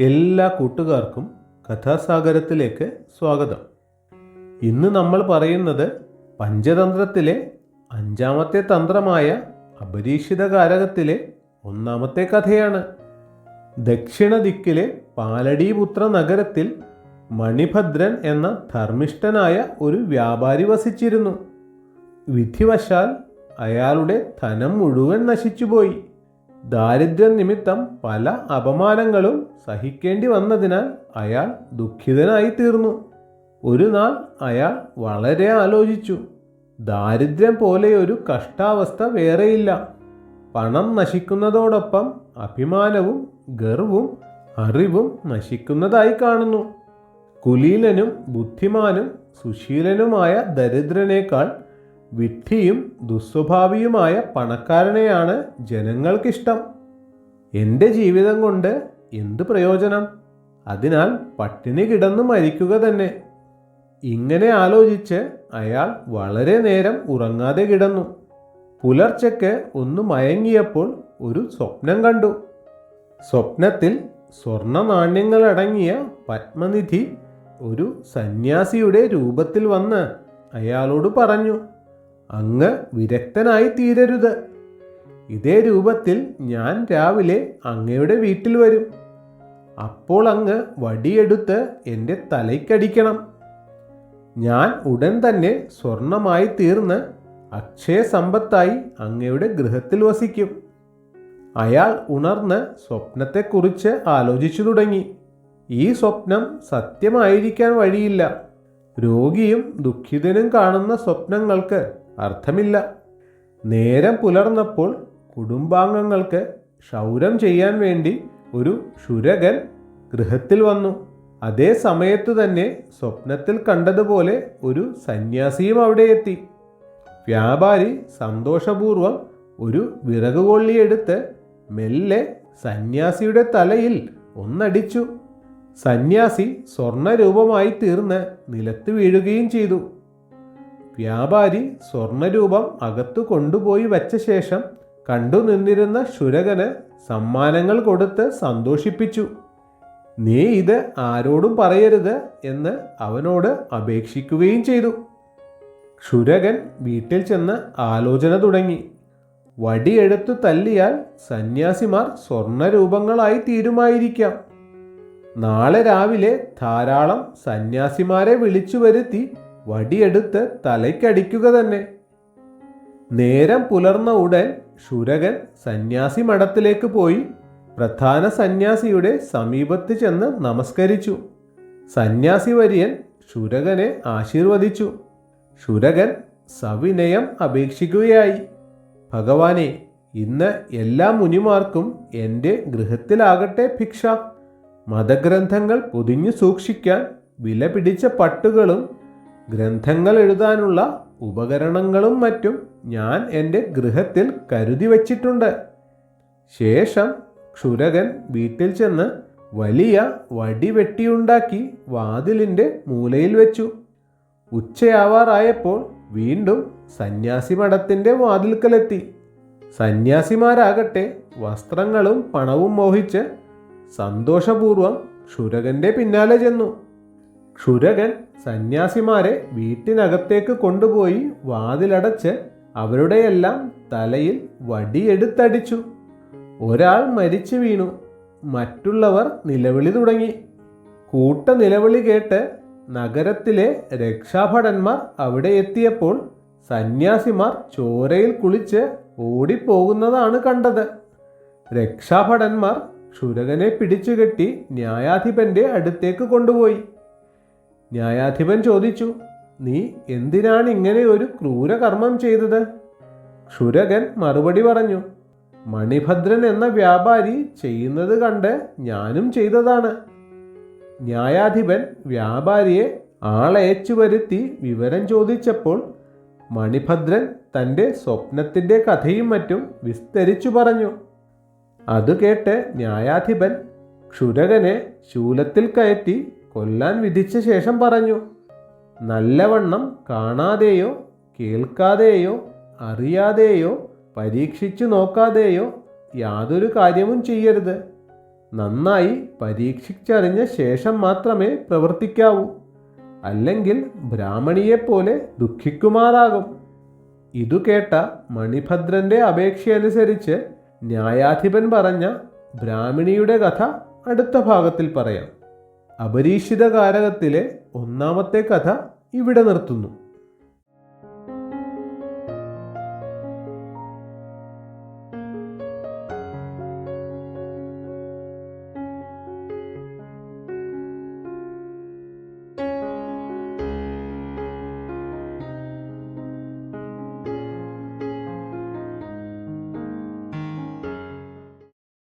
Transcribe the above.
എല്ലാ കൂട്ടുകാർക്കും കഥാസാഗരത്തിലേക്ക് സ്വാഗതം. ഇന്ന് നമ്മൾ പറയുന്നത് പഞ്ചതന്ത്രത്തിലെ അഞ്ചാമത്തെ തന്ത്രമായ അപരീക്ഷിത കാരകത്തിലെ ഒന്നാമത്തെ കഥയാണ്. ദക്ഷിണ ദിക്കിലെ പാലടീപുത്ര നഗരത്തിൽ മണിഭദ്രൻ എന്ന ധർമ്മിഷ്ഠനായ ഒരു വ്യാപാരി വസിച്ചിരുന്നു. വിധിവശാൽ അയാളുടെ ധനം മുഴുവൻ നശിച്ചുപോയി. ദാരിദ്ര്യം നിമിത്തം പല അപമാനങ്ങളും സഹിക്കേണ്ടി വന്നതിനാൽ അയാൾ ദുഃഖിതനായി തീർന്നു ഒരു നാൾ അയാൾ വളരെ ആലോചിച്ചു ദാരിദ്ര്യം പോലെ ഒരു കഷ്ടാവസ്ഥ വേറെയില്ല. പണം നശിക്കുന്നതോടൊപ്പം അഭിമാനവും ഗർവും അറിവും നശിക്കുന്നതായി കാണുന്നു. കുലീലനും ബുദ്ധിമാനും സുശീലനുമായ ദരിദ്രനേക്കാൾ വിഡ്ഢിയും ദുസ്വഭാവിയുമായ പണക്കാരനെയാണ് ജനങ്ങൾക്കിഷ്ടം. എന്റെ ജീവിതം കൊണ്ട് എന്ത് പ്രയോജനം? അതിനാൽ പട്ടിണി കിടന്നു മരിക്കുക തന്നെ. ഇങ്ങനെ ആലോചിച്ച് അയാൾ വളരെ നേരം ഉറങ്ങാതെ കിടന്നു. പുലർച്ചയ്ക്ക് ഒന്ന് മയങ്ങിയപ്പോൾ ഒരു സ്വപ്നം കണ്ടു. സ്വപ്നത്തിൽ സ്വർണ നാണ്യങ്ങളടങ്ങിയ പത്മനിധി ഒരു സന്യാസിയുടെ രൂപത്തിൽ വന്ന് അയാളോട് പറഞ്ഞു അങ്ങ് വിരക്തനായി തീരരുത്. ഇതേ രൂപത്തിൽ ഞാൻ രാവിലെ അങ്ങയുടെ വീട്ടിൽ വരും. അപ്പോൾ അങ്ങ് വടിയെടുത്ത് എന്റെ തലയ്ക്കടിക്കണം. ഞാൻ ഉടൻ തന്നെ സ്വർണമായി തീർന്ന് അക്ഷയ സമ്പത്തായി അങ്ങയുടെ ഗൃഹത്തിൽ വസിക്കും. അയാൾ ഉണർന്ന് സ്വപ്നത്തെക്കുറിച്ച് ആലോചിച്ചു തുടങ്ങി. ഈ സ്വപ്നം സത്യമായിരിക്കാൻ വഴിയില്ല. രോഗിയും ദുഃഖിതനും കാണുന്ന സ്വപ്നങ്ങൾക്ക് അർത്ഥമില്ല. നേരം പുലർന്നപ്പോൾ കുടുംബാംഗങ്ങൾക്ക് ക്ഷൗരം ചെയ്യാൻ വേണ്ടി ഒരു ക്ഷുരകൻ ഗൃഹത്തിൽ വന്നു. അതേ സമയത്തു തന്നെ സ്വപ്നത്തിൽ കണ്ടതുപോലെ ഒരു സന്യാസിയും അവിടെ എത്തി. വ്യാപാരി സന്തോഷപൂർവം ഒരു വിറകുകൊള്ളിയെടുത്ത് മെല്ലെ സന്യാസിയുടെ തലയിൽ ഒന്നടിച്ചു. സന്യാസി സ്വർണരൂപമായി തീർന്ന് നിലത്ത് വീഴുകയും ചെയ്തു. വ്യാപാരി സ്വർണരൂപം അകത്തു കൊണ്ടുപോയി വച്ച ശേഷം കണ്ടു നിന്നിരുന്ന ശുരകന് സമ്മാനങ്ങൾ കൊടുത്ത് സന്തോഷിപ്പിച്ചു. നീ ഇത് ആരോടും പറയരുത് എന്ന് അവനോട് അപേക്ഷിക്കുകയും ചെയ്തു. ക്ഷുരകൻ വീട്ടിൽ ചെന്ന് ആലോചന തുടങ്ങി. വടിയെടുത്തു തല്ലിയാൽ സന്യാസിമാർ സ്വർണരൂപങ്ങളായി തീരുമായിരിക്കാം. നാളെ രാവിലെ ധാരാളം സന്യാസിമാരെ വിളിച്ചു വരുത്തി വടിയെടുത്ത് തലയ്ക്കടിക്കുക തന്നെ. നേരം പുലർന്ന ഉടൻ ശുരകൻ സന്യാസി മഠത്തിലേക്ക് പോയി പ്രധാന സന്യാസിയുടെ സമീപത്ത് ചെന്ന് നമസ്കരിച്ചു. സന്യാസി വര്യൻ ശുരകനെ ആശീർവദിച്ചു. ശുരകൻ സവിനയം അപേക്ഷിക്കുകയായി. ഭഗവാനെ ഇന്ന് എല്ലാ മുനിമാർക്കും എന്റെ ഗൃഹത്തിലാകട്ടെ ഭിക്ഷ. മതഗ്രന്ഥങ്ങൾ പൊതിഞ്ഞു സൂക്ഷിക്കാൻ വില പിടിച്ച പട്ടുകളും ഗ്രന്ഥങ്ങൾ എഴുതാനുള്ള ഉപകരണങ്ങളും മറ്റും ഞാൻ എന്റെ ഗൃഹത്തിൽ കരുതി വച്ചിട്ടുണ്ട്. ശേഷം ക്ഷുരകൻ വീട്ടിൽ ചെന്ന് വലിയ വടി വെട്ടിയുണ്ടാക്കി വാതിലിന്റെ മൂലയിൽ വെച്ചു. ഉച്ചയാവാറായപ്പോൾ വീണ്ടും സന്യാസി മഠത്തിന്റെ വാതിൽക്കലെത്തി. സന്യാസിമാരാകട്ടെ വസ്ത്രങ്ങളും പണവും മോഹിച്ച് സന്തോഷപൂർവം ക്ഷുരകന്റെ പിന്നാലെ ചെന്നു. ക്ഷുരകൻ സന്യാസിമാരെ വീട്ടിനകത്തേക്ക് കൊണ്ടുപോയി വാതിലടച്ച് അവരുടെയെല്ലാം തലയിൽ വടിയെടുത്തടിച്ചു. ഒരാൾ മരിച്ചു വീണു. മറ്റുള്ളവർ നിലവിളി തുടങ്ങി. കൂട്ട നിലവിളി കേട്ട് നഗരത്തിലെ രക്ഷാഭടന്മാർ അവിടെ എത്തിയപ്പോൾ സന്യാസിമാർ ചോരയിൽ കുളിച്ച് ഓടിപ്പോകുന്നതാണ് കണ്ടത്. രക്ഷാഭടന്മാർ ക്ഷുരകനെ പിടിച്ചുകെട്ടി ന്യായാധിപന്റെ അടുത്തേക്ക് കൊണ്ടുപോയി. ന്യായാധിപൻ ചോദിച്ചു നീ എന്തിനാണ് ഇങ്ങനെ ഒരു ക്രൂരകർമ്മം ചെയ്തത്? ക്ഷുരകൻ മറുപടി പറഞ്ഞു മണിഭദ്രൻ എന്ന വ്യാപാരി ചെയ്യുന്നത് കണ്ട് ഞാനും ചെയ്തതാണ്. ന്യായാധിപൻ വ്യാപാരിയെ ആളയച്ചു വരുത്തി വിവരം ചോദിച്ചപ്പോൾ മണിഭദ്രൻ തന്റെ സ്വപ്നത്തിന്റെ കഥയും മറ്റും വിസ്തരിച്ചു പറഞ്ഞു. അത് കേട്ട് ന്യായാധിപൻ ക്ഷുരകനെ ശൂലത്തിൽ കയറ്റി കൊല്ലാൻ വിധിച്ച ശേഷം പറഞ്ഞു. നല്ലവണ്ണം കാണാതെയോ കേൾക്കാതെയോ അറിയാതെയോ പരീക്ഷിച്ചു നോക്കാതെയോ യാതൊരു കാര്യവും ചെയ്യരുത്. നന്നായി പരീക്ഷിച്ചറിഞ്ഞ ശേഷം മാത്രമേ പ്രവർത്തിക്കാവൂ. അല്ലെങ്കിൽ ബ്രാഹ്മണിയെപ്പോലെ ദുഃഖിക്കുമാറാകും. ഇതു കേട്ട മണിഭദ്രന്റെ അപേക്ഷയനുസരിച്ച് ന്യായാധിപൻ പറഞ്ഞ ബ്രാഹ്മണിയുടെ കഥ അടുത്ത ഭാഗത്തിൽ പറയാം. അപരീക്ഷിത കാരകത്തിലെ ഒന്നാമത്തെ കഥ ഇവിടെ നിർത്തുന്നു.